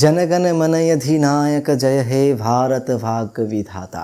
জনগণ মনয়ধিনায়ক জয় হে ভারত ভাগ্য বিধাতা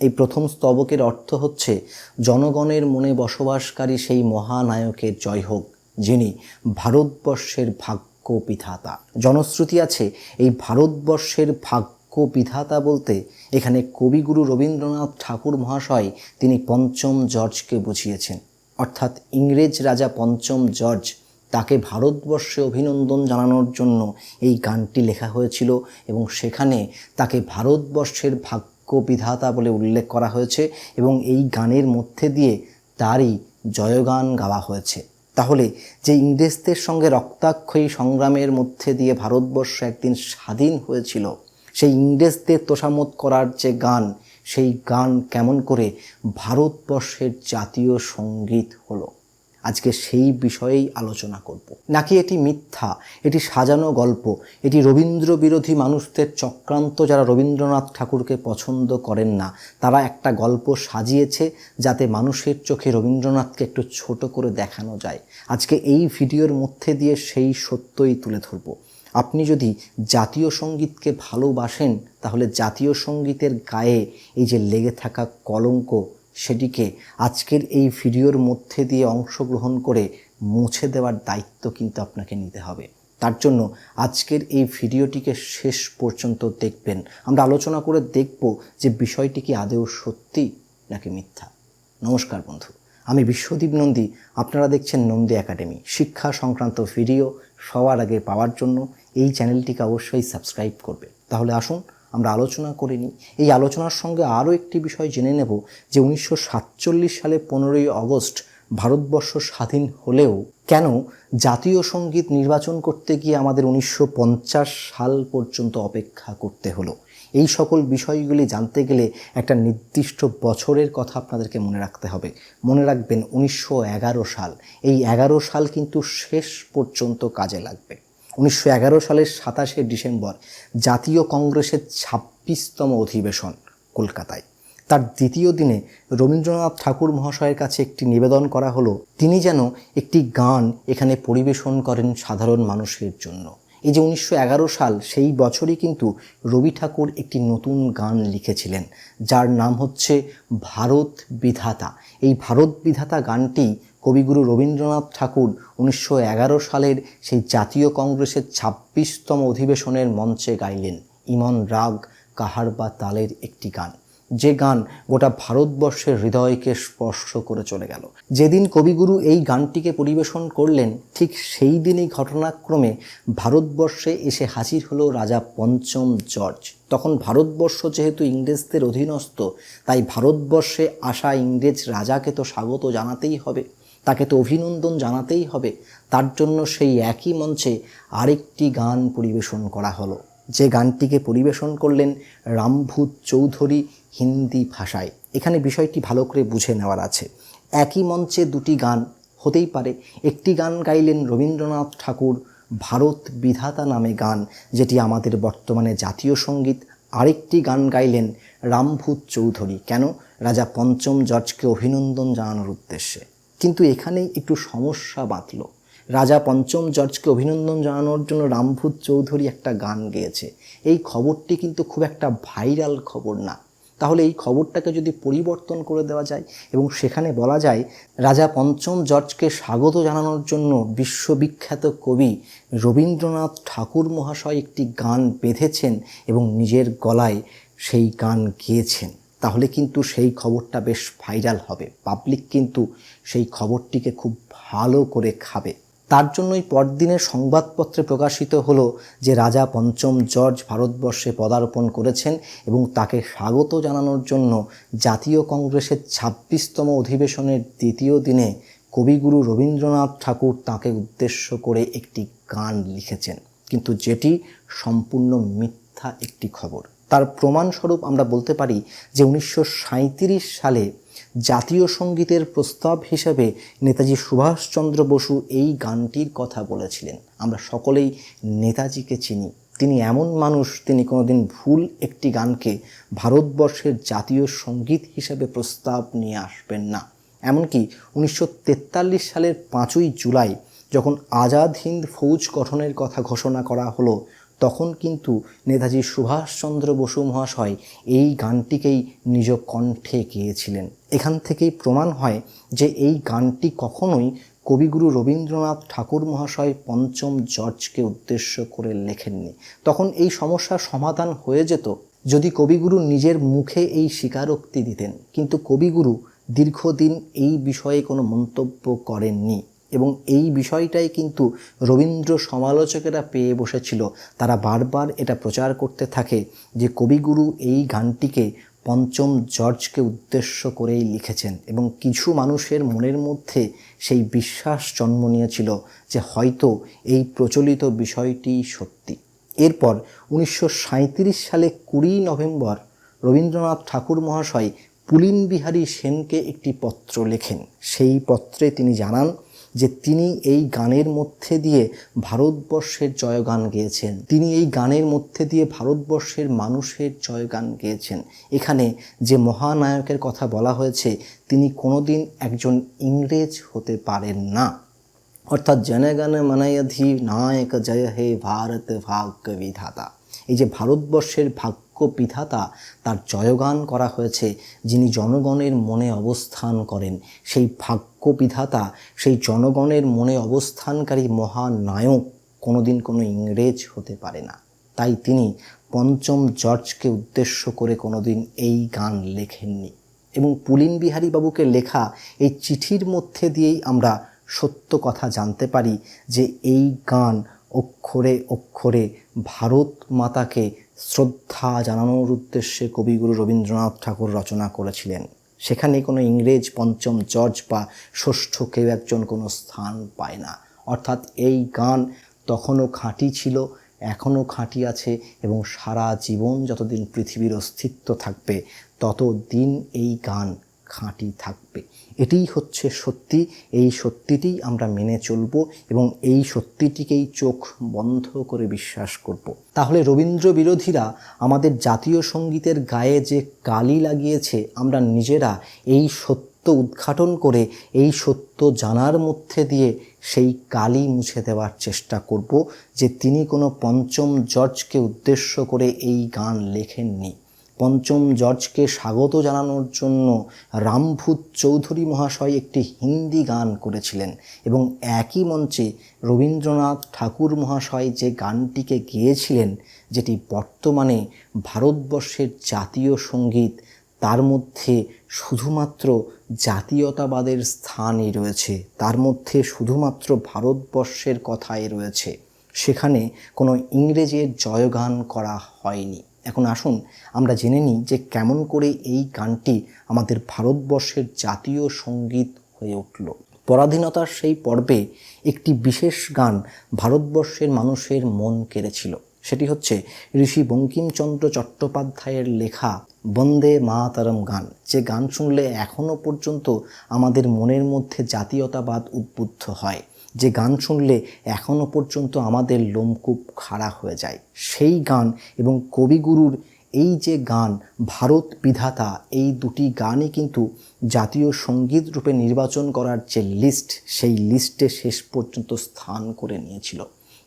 এই প্রথম স্তবকের অর্থ হচ্ছে, জনগণের মনে বসবাসকারী সেই মহানায়কের জয় হোক, যিনি ভারতবর্ষের ভাগ্য বিধাতা জনশ্রুতি আছে, এই ভারতবর্ষের ভাগ্য বিধাতা বলতে এখানে কবিগুরু রবীন্দ্রনাথ ঠাকুর মহাশয় তিনি পঞ্চম জর্জকে বুঝিয়েছেন। অর্থাৎ ইংরেজ রাজা পঞ্চম জর্জ তাকে ভারতবর্ষে অভিনন্দন জানানোর জন্য এই গানটি লেখা হয়েছিল এবং সেখানে তাকে ভারতবর্ষের ভাগ্য বিধাতা বলে উল্লেখ করা হয়েছে এবং এই গানের মধ্যে দিয়ে তারই জয়গান গাওয়া হয়েছে। তাহলে যে ইংরেজদের সঙ্গে রক্তাক্ষয়ী সংগ্রামের মধ্যে দিয়ে ভারতবর্ষ একদিন স্বাধীন হয়েছিল, সেই ইংরেজদের তোষামত করার যে গান, সেই গান কেমন করে ভারতবর্ষের জাতীয় সংগীত হলো? আজকে সেই বিষয়েই আলোচনা করব। নাকি এটি মিথ্যা? এটি সাজানো গল্প? এটি রবীন্দ্র বিরোধী মানুষদের চক্রান্ত যারা রবীন্দ্রনাথ ঠাকুরকে পছন্দ করেন না, তারা একটা গল্প সাজিয়েছে যাতে মানুষের চোখে রবীন্দ্রনাথকে একটু ছোট করে দেখানো যায়। আজকে এই ভিডিওর মধ্যে দিয়ে সেই সত্যই তুলে ধরব। আপনি যদি জাতীয় সঙ্গীতকে ভালোবাসেন, তাহলে জাতীয় সঙ্গীতের গায়ে এই যে লেগে থাকা কলঙ্ক সেটিকে আজকের এই ভিডিওর মধ্যে দিয়ে অংশগ্রহণ করে মুছে দেওয়ার দায়িত্ব কিন্তু আপনাকে নিতে হবে। তার জন্য আজকের এই ভিডিওটিকে শেষ পর্যন্ত দেখবেন। আমরা আলোচনা করে দেখব যে বিষয়টি কি আদেও সত্যি নাকি মিথ্যা। নমস্কার বন্ধু, আমি বিশ্বদীপ নন্দী। আপনারা দেখছেন নন্দী একাডেমি। শিক্ষা সংক্রান্ত ভিডিও সবার আগে পাওয়ার জন্য এই চ্যানেলটিকে অবশ্যই সাবস্ক্রাইব করবে তাহলে আসুন আমরা আলোচনা করে নিই এই আলোচনার সঙ্গে আরও একটি বিষয় জেনে নেব যে উনিশশো সাতচল্লিশ সালে পনেরোই আগস্ট ভারতবর্ষ স্বাধীন হলেও কেন জাতীয় সংগীত নির্বাচন করতে গিয়ে আমাদের উনিশশো পঞ্চাশ সাল পর্যন্ত অপেক্ষা করতে হলো। এই সকল বিষয়গুলি জানতে গেলে একটা নির্দিষ্ট বছরের কথা আপনাদেরকে মনে রাখতে হবে। মনে রাখবেন উনিশশো এগারো সাল। এই এগারো সাল কিন্তু শেষ পর্যন্ত কাজে লাগবে। উনিশশো এগারো সালের সাতাশে ডিসেম্বর জাতীয় কংগ্রেসের ছাব্বিশতম অধিবেশন কলকাতায়। তার দ্বিতীয় দিনে রবীন্দ্রনাথ ঠাকুর মহাশয়ের কাছে একটি নিবেদন করা হলো, তিনি যেন একটি গান এখানে পরিবেশন করেন সাধারণ মানুষের জন্য। এই যে উনিশশো এগারো সাল, সেই বছরই কিন্তু রবি ঠাকুর একটি নতুন গান লিখেছিলেন, যার নাম হচ্ছে ভারত বিধাতা। এই ভারত বিধাতা গানটি কবিগুরু রবীন্দ্রনাথ ঠাকুর উনিশশো এগারো সালের সেই জাতীয় কংগ্রেসের ছাব্বিশতম অধিবেশনের মঞ্চে গাইলেন, ইমন রাগ, কাহার বা তালের একটি গান। যে গান গোটা ভারতবর্ষের হৃদয়কে স্পর্শ করে চলে গেল। যেদিন কবিগুরু এই গানটিকে পরিবেশন করলেন, ঠিক সেই দিনই ঘটনাক্রমে ভারতবর্ষে এসে হাজির হলো রাজা পঞ্চম জর্জ। তখন ভারতবর্ষ যেহেতু ইংরেজদের অধীনস্থ, তাই ভারতবর্ষে আসা ইংরেজ রাজাকে তো স্বাগত জানাতেই হবে। তাকে তো অভিনন্দন জানাতেই হবে। তার জন্য সেই একই মঞ্চে আরেকটি গান পরিবেশন করা হলো। যে গানটিকে পরিবেশন করলেন রামভূত চৌধুরী হিন্দি ভাষায়। এখানে বিষয়টি ভালো করে বুঝে নেওয়ার আছে। একই মঞ্চে দুটি গান হতেই পারে। একটি গান গাইলেন রবীন্দ্রনাথ ঠাকুর, ভারত বিধাতা নামে গান, যেটি আমাদের বর্তমানে জাতীয় সংগীত। আরেকটি গান গাইলেন রামভূত চৌধুরী। কেন? রাজা পঞ্চম জর্জকে অভিনন্দন জানানোর উদ্দেশ্যে। কিন্তু এখানেই একটু সমস্যা বাঁধল। রাজা পঞ্চম জর্জকে অভিনন্দন জানানোর জন্য রামভূত চৌধুরী একটা গান গেয়েছে। এই খবরটি কিন্তু খুব একটা ভাইরাল খবর না। তাহলে এই খবরটাকে যদি পরিবর্তন করে দেওয়া যায় এবং সেখানে বলা যায়, রাজা পঞ্চম জর্জকে স্বাগত জানানোর জন্য বিশ্ববিখ্যাত কবি রবীন্দ্রনাথ ঠাকুর মহাশয় একটি গান বেঁধেছেন এবং নিজের গলায় সেই গান গেয়েছেন। তাহলে কিন্তু সেই খবরটা বেশ ভাইরাল হবে। পাবলিক কিন্তু সেই খবরটিকে খুব ভালো করে খাবে। তার জন্যই পরদিনের সংবাদপত্রে প্রকাশিত হলো যে রাজা পঞ্চম জর্জ ভারতবর্ষে পদার্পণ করেছেন এবং তাকে স্বাগত জানানোর জন্য জাতীয় কংগ্রেসের ছাব্বিশতম অধিবেশনের দ্বিতীয় দিনে কবিগুরু রবীন্দ্রনাথ ঠাকুর তাকে উদ্দেশ্য করে একটি গান লিখেছেন। কিন্তু যেটি সম্পূর্ণ মিথ্যা একটি খবর। তার প্রমাণস্বরূপ আমরা বলতে পারি যে উনিশশো সাঁইত্রিশ সালে জাতীয় সঙ্গীতের প্রস্তাব হিসেবে নেতাজি সুভাষচন্দ্র বসু এই গানটির কথা বলেছিলেন। আমরা সকলেই নেতাজিকে চিনি। তিনি এমন মানুষ, তিনি কোনোদিন ভুল একটি গানকে ভারতবর্ষের জাতীয় সংগীত হিসেবে প্রস্তাব নিয়ে আসবেন না। এমনকি উনিশশো তেতাল্লিশ সালের পাঁচই জুলাই যখন আজাদ হিন্দ ফৌজ গঠনের কথা ঘোষণা করা হলো তখন কিন্তু নেতাজি সুভাষচন্দ্র বসু মহাশয় এই গানটিকেই নিজ কণ্ঠে গেয়েছিলেন। এখান থেকেই প্রমাণ হয় যে এই গানটি কখনোই কবিগুরু রবীন্দ্রনাথ ঠাকুর মহাশয় পঞ্চম জর্জকে উদ্দেশ্য করে লেখেননি। তখন এই সমস্যার সমাধান হয়ে যেত যদি কবিগুরু নিজের মুখে এই স্বীকারোক্তি দিতেন। কিন্তু কবিগুরু দীর্ঘদিন এই বিষয়ে কোনো মন্তব্য করেননি। এবং এই বিষয়টাই কিন্তু রবীন্দ্র সমালোচকেরা পেয়ে বসেছিল। তারা বারবার এটা প্রচার করতে থাকে যে কবিগুরু এই গানটিকে পঞ্চম জর্জকে উদ্দেশ্য করেই লিখেছেন এবং কিছু মানুষের মনের মধ্যে সেই বিশ্বাস জন্ম নিয়েছিল যে হয়তো এই প্রচলিত বিষয়টি সত্যি। এরপর উনিশশো সাঁইত্রিশ সালে কুড়ি নভেম্বর রবীন্দ্রনাথ ঠাকুর মহাশয় পুলিন বিহারী সেনকে একটি পত্র লেখেন। সেই পত্রে তিনি জানান যে তিনি এই গানের মধ্যে দিয়ে ভারতবর্ষের জয়গান গেয়েছেন। তিনি এই গানের মধ্যে দিয়ে ভারতবর্ষের মানুষের জয়গান গেয়েছেন। এখানে যে মহানায়কের কথা বলা হয়েছে, তিনি কোনোদিন একজন ইংরেজ হতে পারেন না। অর্থাৎ জনগণ মনয়ধি নায়ক জয় হে ভারত ভাগ্য বিধাতা। এই যে ভারতবর্ষের ভাগ্য বিধাতা তার জয়গান করা হয়েছে, যিনি জনগণের মনে অবস্থান করেন। সেই ভাগ্য বিধাতা সেই জনগণের মনে অবস্থানকারী মহানায়ক কোনোদিন কোনো ইংরেজ হতে পারে না। তাই তিনি পঞ্চম জর্জকে উদ্দেশ্য করে কোনোদিন এই গান লেখেননি। এবং পুলিন বিহারী বাবুকে লেখা এই চিঠির মধ্যে দিয়েই আমরা সত্য কথা জানতে পারি যে এই গান অক্ষরে অক্ষরে ভারত মাতাকে শ্রদ্ধা জানানোর উদ্দেশ্যে কবিগুরু রবীন্দ্রনাথ ঠাকুর রচনা করেছিলেন। সেখানে কোনো ইংরেজ পঞ্চম জর্জ বা ষষ্ঠ কেউ একজন কোনো স্থান পায় না। অর্থাৎ এই গান তখনও খাঁটি ছিল, এখনও খাঁটি আছে এবং সারা জীবন যতদিন পৃথিবীর অস্তিত্ব থাকবে, ততদিন এই গান খাঁটি থাকবে। এটিই হচ্ছে সত্যি। এই সত্যিটি আমরা মেনে চলব এবং এই সত্যিটিকেই চোখ বন্ধ করে বিশ্বাস করব। তাহলে রবীন্দ্র বিরোধীরা আমাদের জাতীয় সঙ্গীতের গায়ে যে কালি লাগিয়েছে, আমরা নিজেরা এই সত্য উদ্ঘাটন করে, এই সত্য জানার মধ্যে দিয়ে সেই কালি মুছে দেওয়ার চেষ্টা করব যে তিনি কোনো পঞ্চম জর্জকে উদ্দেশ্য করে এই গান লেখেননি। পঞ্চম জর্জকে স্বাগত জানানোর জন্য রামভূত চৌধুরী মহাশয় একটি হিন্দি গান করেছিলেন এবং একই মঞ্চে রবীন্দ্রনাথ ঠাকুর মহাশয় যে গানটিকে গেয়েছিলেন, যেটি বর্তমানে ভারতবর্ষের জাতীয় সংগীত, তার মধ্যে শুধুমাত্র জাতীয়তাবাদের স্থানই রয়েছে, তার মধ্যে শুধুমাত্র ভারতবর্ষের কথাই রয়েছে। সেখানে কোনো ইংরেজের জয়গান করা হয়নি। এখন আসুন আমরা জেনে নিই যে কেমন করে এই গানটি আমাদের ভারতবর্ষের জাতীয় সংগীত হয়ে উঠল। পরাধীনতার সেই পর্বে একটি বিশেষ গান ভারতবর্ষের মানুষের মন কেড়েছিল। সেটি হচ্ছে ঋষি বঙ্কিমচন্দ্র চট্টোপাধ্যায়ের লেখা বন্দে মাতারম গান। যে গান শুনলে এখনও পর্যন্ত আমাদের মনের মধ্যে জাতীয়তাবাদ উদ্বুদ্ধ হয়। যে গান শুনলে এখনও পর্যন্ত আমাদের লোমকূপ খাড়া হয়ে যায়। সেই গান এবং কবিগুরুর এই যে গান, ভারত বিধাতা, এই দুটি গানই কিন্তু জাতীয় সংগীত রূপে নির্বাচন করার যে লিস্ট সেই লিস্টে শেষ পর্যন্ত স্থান করে নিয়েছিল।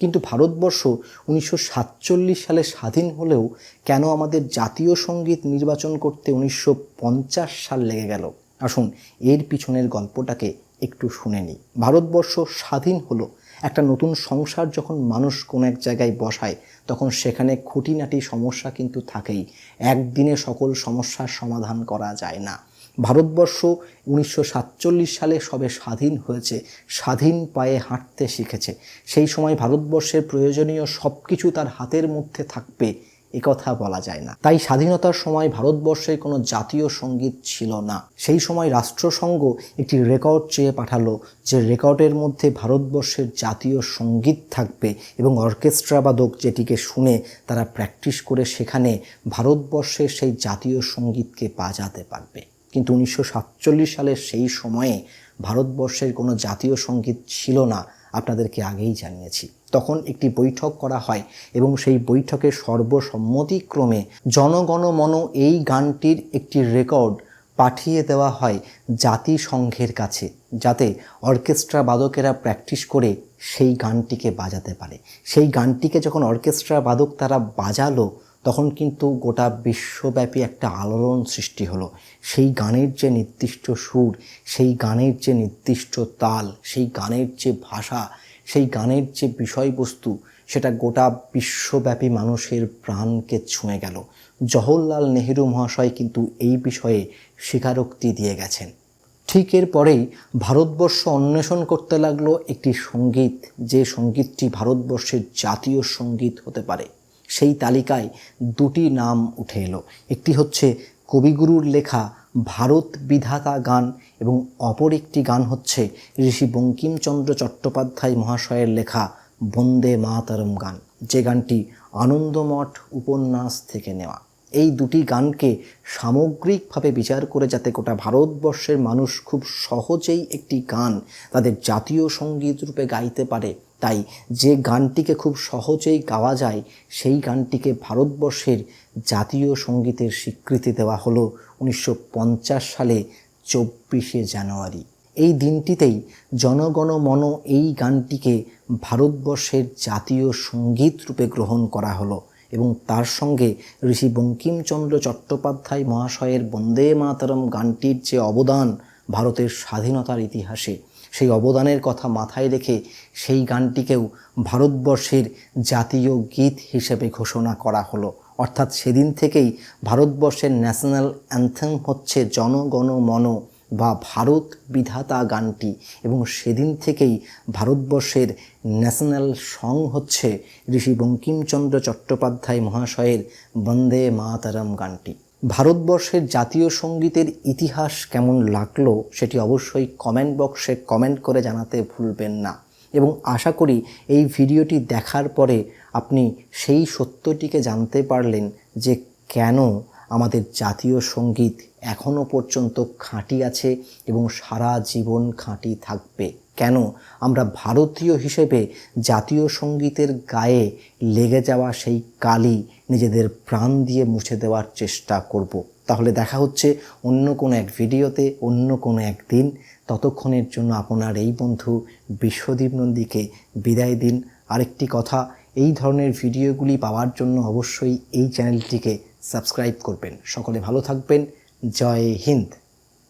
কিন্তু ভারতবর্ষ উনিশশো সাতচল্লিশ সালে স্বাধীন হলেও কেন আমাদের জাতীয় সংগীত নির্বাচন করতে উনিশশো পঞ্চাশ সাল লেগে গেল? আসুন এর পিছনের গল্পটাকে একটু শুনে নিই। ভারতবর্ষ স্বাধীন হলো, একটা নতুন সংসার যখন মানুষ কোনো এক জায়গায় বসায়, তখন সেখানে খুঁটিনাটি সমস্যা কিন্তু থাকেই। একদিনে সকল সমস্যার সমাধান করা যায় না। ভারতবর্ষ উনিশশো সাতচল্লিশ সালে সবে স্বাধীন হয়েছে, স্বাধীন পায়ে হাঁটতে শিখেছে। সেই সময় ভারতবর্ষের প্রয়োজনীয় সব কিছু তার হাতের মধ্যে থাকবে। কথা বলা যায় না। তাই স্বাধীনতার সময় ভারতবর্ষে কোনো জাতীয় সংগীত ছিল না। সেই সময় রাষ্ট্রসংঘ একটি রেকর্ড চেয়ে পাঠালো যে রেকর্ডের মধ্যে ভারতবর্ষের জাতীয় সংগীত থাকবে এবং অর্কেস্ট্রা বাদক যেটিকে শুনে তারা প্র্যাকটিস করে সেখানে ভারতবর্ষের সেই জাতীয় সঙ্গীতকে বাজাতে পারবে। কিন্তু উনিশশো সাতচল্লিশ সালের সেই সময়ে ভারতবর্ষের কোনো জাতীয় সংগীত ছিল না। আপনাদেরকে আগেই জানিয়েছি। তখন একটি বৈঠক করা হয় এবং সেই বৈঠকে সর্বসম্মতিক্রমে জনগণমন এই গানটির একটি রেকর্ড পাঠিয়ে দেওয়া হয় জাতিসংঘের কাছে, যাতে অর্কেস্ট্রা বাদকেরা প্র্যাকটিস করে সেই গানটিকে বাজাতে পারে। সেই গানটিকে যখন অর্কেস্ট্রা বাদক তারা বাজালো, তখন কিন্তু গোটা বিশ্বব্যাপী একটা আলোড়ন সৃষ্টি হলো। সেই গানের যে নির্দিষ্ট সুর, সেই গানের যে নির্দিষ্ট তাল, সেই গানের যে ভাষা সেই গানের যে বিষয়বস্তু, সেটা গোটা বিশ্বব্যাপী মানুষের প্রাণকে ছুঁয়ে গেল। জওহরলাল নেহেরু মহাশয় কিন্তু এই বিষয়ে স্বীকারোক্তি দিয়ে গেছেন। ঠিক এর পরেই ভারতবর্ষ অন্বেষণ করতে লাগল একটি সংগীত, যে সঙ্গীতটি ভারতবর্ষের জাতীয় সংগীত হতে পারে। সেই তালিকায় দুটি নাম উঠে এলো। একটি হচ্ছে কবিগুরুর লেখা ভারত বিধাতা গান এবং অপর একটি গান হচ্ছে ঋষি বঙ্কিমচন্দ্র চট্টোপাধ্যায় মহাশয়ের লেখা বন্দে মাতারম গান। যে গানটি আনন্দমঠ উপন্যাস থেকে নেওয়া। এই দুটি গানকে সামগ্রিকভাবে বিচার করে যাতে গোটা ভারতবর্ষের মানুষ খুব সহজেই একটি গান তাদের জাতীয় সংগীত রূপে গাইতে পারে তাই যে গানটিকে খুব সহজেই গাওয়া যায়, সেই গানটিকে ভারতবর্ষের জাতীয় সঙ্গীতের স্বীকৃতি দেওয়া হলো উনিশশো পঞ্চাশ সালে চব্বিশে জানুয়ারি। এই দিনটিতেই জনগণ মন এই গানটিকে ভারতবর্ষের জাতীয় সংগীত রূপে গ্রহণ করা হলো এবং তার সঙ্গে ঋষি বঙ্কিমচন্দ্র চট্টোপাধ্যায় মহাশয়ের বন্দে মাতরম গানটির যে অবদান ভারতের স্বাধীনতার ইতিহাসে সেই অবদানের কথা মাথায় রেখে সেই গানটিকেও ভারতবর্ষের জাতীয় গীত হিসেবে ঘোষণা করা হলো। অর্থাৎ সেদিন থেকেই ভারতবর্ষের ন্যাশনাল অ্যান্থেম হচ্ছে জনগণ মন বা ভারত বিধাতা গানটি। এবং সেদিন থেকেই ভারতবর্ষের ন্যাশনাল সং হচ্ছে ঋষি বঙ্কিমচন্দ্র চট্টোপাধ্যায় মহাশয়ের বন্দে মাতারম গানটি। ভারতবর্ষের জাতীয় সঙ্গীতের ইতিহাস কেমন লাগল সেটি অবশ্যই কমেন্ট বক্সে কমেন্ট করে জানাতে ভুলবেন না। এবং আশা করি এই ভিডিওটি দেখার পরে আপনি সেই সত্যটিকে জানতে পারলেন যে কেন আমাদের জাতীয় সংগীত এখনও পর্যন্ত খাঁটি আছে এবং সারা জীবন খাঁটি থাকবে। কেন আমরা ভারতীয় হিসেবে জাতীয় সঙ্গীতের গায়ে লেগে যাওয়া সেই কালি নিজেদের প্রাণ দিয়ে মুছে দেওয়ার চেষ্টা করব। তাহলে দেখা হচ্ছে অন্য কোনো এক ভিডিওতে, অন্য কোনো এক দিন। ততক্ষণের জন্য আপনার এই বন্ধু বিশ্বদীপ নন্দীকে বিদায় দিন। আরেকটি কথা, এই ধরনের ভিডিওগুলি পাওয়ার জন্য অবশ্যই এই চ্যানেলটিকে সাবস্ক্রাইব করবেন। সকলে ভালো থাকবেন। জয় হিন্দ।